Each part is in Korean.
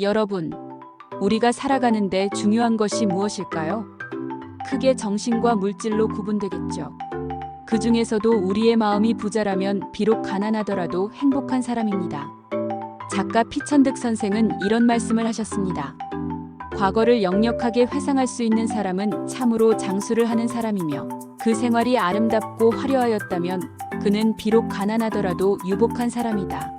여러분, 우리가 살아가는데 중요한 것이 무엇일까요? 크게 정신과 물질로 구분되겠죠. 그 중에서도 우리의 마음이 부자라면 비록 가난하더라도 행복한 사람입니다. 작가 피천득 선생은 이런 말씀을 하셨습니다. 과거를 역력하게 회상할 수 있는 사람은 참으로 장수를 하는 사람이며 그 생활이 아름답고 화려하였다면 그는 비록 가난하더라도 유복한 사람이다.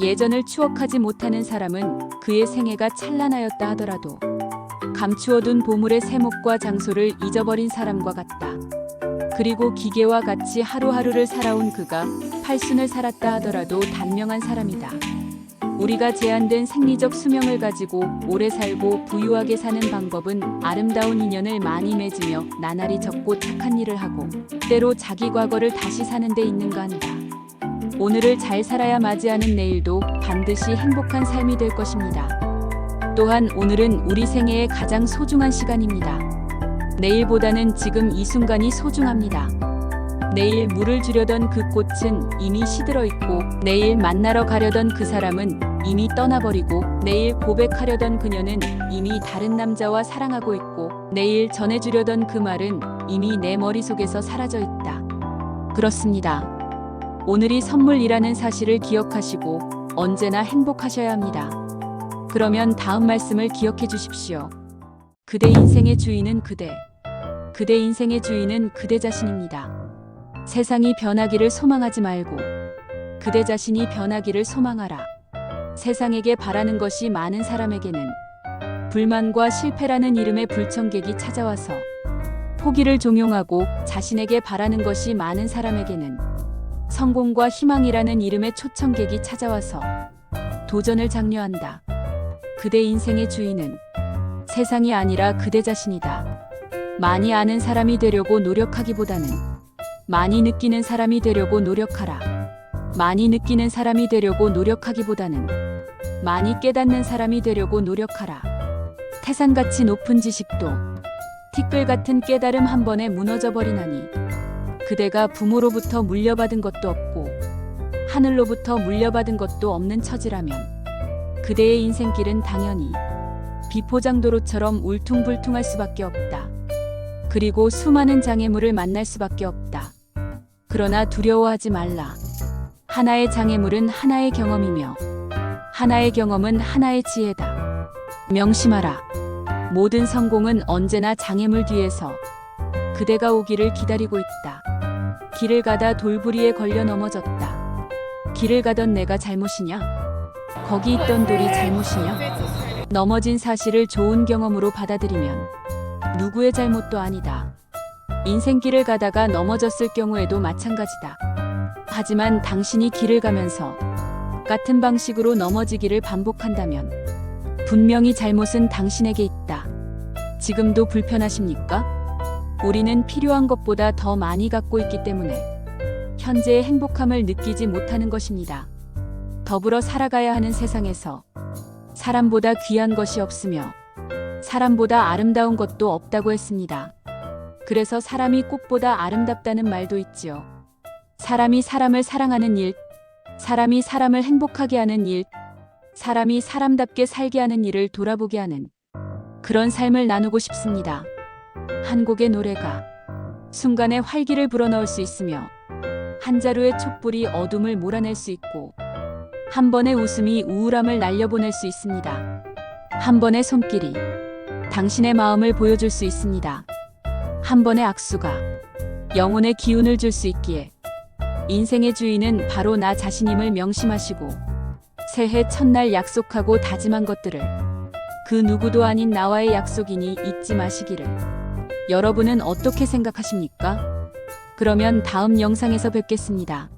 예전을 추억하지 못하는 사람은 그의 생애가 찬란하였다 하더라도 감추어둔 보물의 세목과 장소를 잊어버린 사람과 같다. 그리고 기계와 같이 하루하루를 살아온 그가 팔순을 살았다 하더라도 단명한 사람이다. 우리가 제한된 생리적 수명을 가지고 오래 살고 부유하게 사는 방법은 아름다운 인연을 많이 맺으며 나날이 적고 착한 일을 하고 때로 자기 과거를 다시 사는 데 있는가 한다. 오늘을 잘 살아야 맞이하는 내일도 반드시 행복한 삶이 될 것입니다. 또한 오늘은 우리 생애의 가장 소중한 시간입니다. 내일보다는 지금 이 순간이 소중합니다. 내일 물을 주려던 그 꽃은 이미 시들어 있고 내일 만나러 가려던 그 사람은 이미 떠나버리고 내일 고백하려던 그녀는 이미 다른 남자와 사랑하고 있고 내일 전해주려던 그 말은 이미 내 머릿속에서 사라져 있다. 그렇습니다. 오늘이 선물이라는 사실을 기억하시고 언제나 행복하셔야 합니다. 그러면 다음 말씀을 기억해 주십시오. 그대 인생의 주인은 그대. 그대 인생의 주인은 그대 자신입니다. 세상이 변하기를 소망하지 말고 그대 자신이 변하기를 소망하라. 세상에게 바라는 것이 많은 사람에게는 불만과 실패라는 이름의 불청객이 찾아와서 포기를 종용하고 자신에게 바라는 것이 많은 사람에게는 성공과 희망이라는 이름의 초청객이 찾아와서 도전을 장려한다. 그대 인생의 주인은 세상이 아니라 그대 자신이다. 많이 아는 사람이 되려고 노력하기보다는 많이 느끼는 사람이 되려고 노력하라. 많이 느끼는 사람이 되려고 노력하기보다는 많이 깨닫는 사람이 되려고 노력하라. 태산같이 높은 지식도 티끌 같은 깨달음 한 번에 무너져 버리나니 그대가 부모로부터 물려받은 것도 없고 하늘로부터 물려받은 것도 없는 처지라면 그대의 인생길은 당연히 비포장도로처럼 울퉁불퉁할 수밖에 없다. 그리고 수많은 장애물을 만날 수밖에 없다. 그러나 두려워하지 말라. 하나의 장애물은 하나의 경험이며 하나의 경험은 하나의 지혜다. 명심하라. 모든 성공은 언제나 장애물 뒤에서 그대가 오기를 기다리고 있다. 길을 가다 돌부리에 걸려 넘어졌다. 길을 가던 내가 잘못이냐? 거기 있던 돌이 잘못이냐? 넘어진 사실을 좋은 경험으로 받아들이면 누구의 잘못도 아니다. 인생길을 가다가 넘어졌을 경우에도 마찬가지다. 하지만 당신이 길을 가면서 같은 방식으로 넘어지기를 반복한다면 분명히 잘못은 당신에게 있다. 지금도 불편하십니까? 우리는 필요한 것보다 더 많이 갖고 있기 때문에 현재의 행복함을 느끼지 못하는 것입니다. 더불어 살아가야 하는 세상에서 사람보다 귀한 것이 없으며 사람보다 아름다운 것도 없다고 했습니다. 그래서 사람이 꽃보다 아름답다는 말도 있지요. 사람이 사람을 사랑하는 일, 사람이 사람을 행복하게 하는 일, 사람이 사람답게 살게 하는 일을 돌아보게 하는 그런 삶을 나누고 싶습니다. 한 곡의 노래가 순간에 활기를 불어넣을 수 있으며 한 자루의 촛불이 어둠을 몰아낼 수 있고 한 번의 웃음이 우울함을 날려보낼 수 있습니다. 한 번의 손길이 당신의 마음을 보여줄 수 있습니다. 한 번의 악수가 영혼의 기운을 줄 수 있기에 인생의 주인은 바로 나 자신임을 명심하시고 새해 첫날 약속하고 다짐한 것들을 그 누구도 아닌 나와의 약속이니 잊지 마시기를. 여러분은 어떻게 생각하십니까? 그러면 다음 영상에서 뵙겠습니다.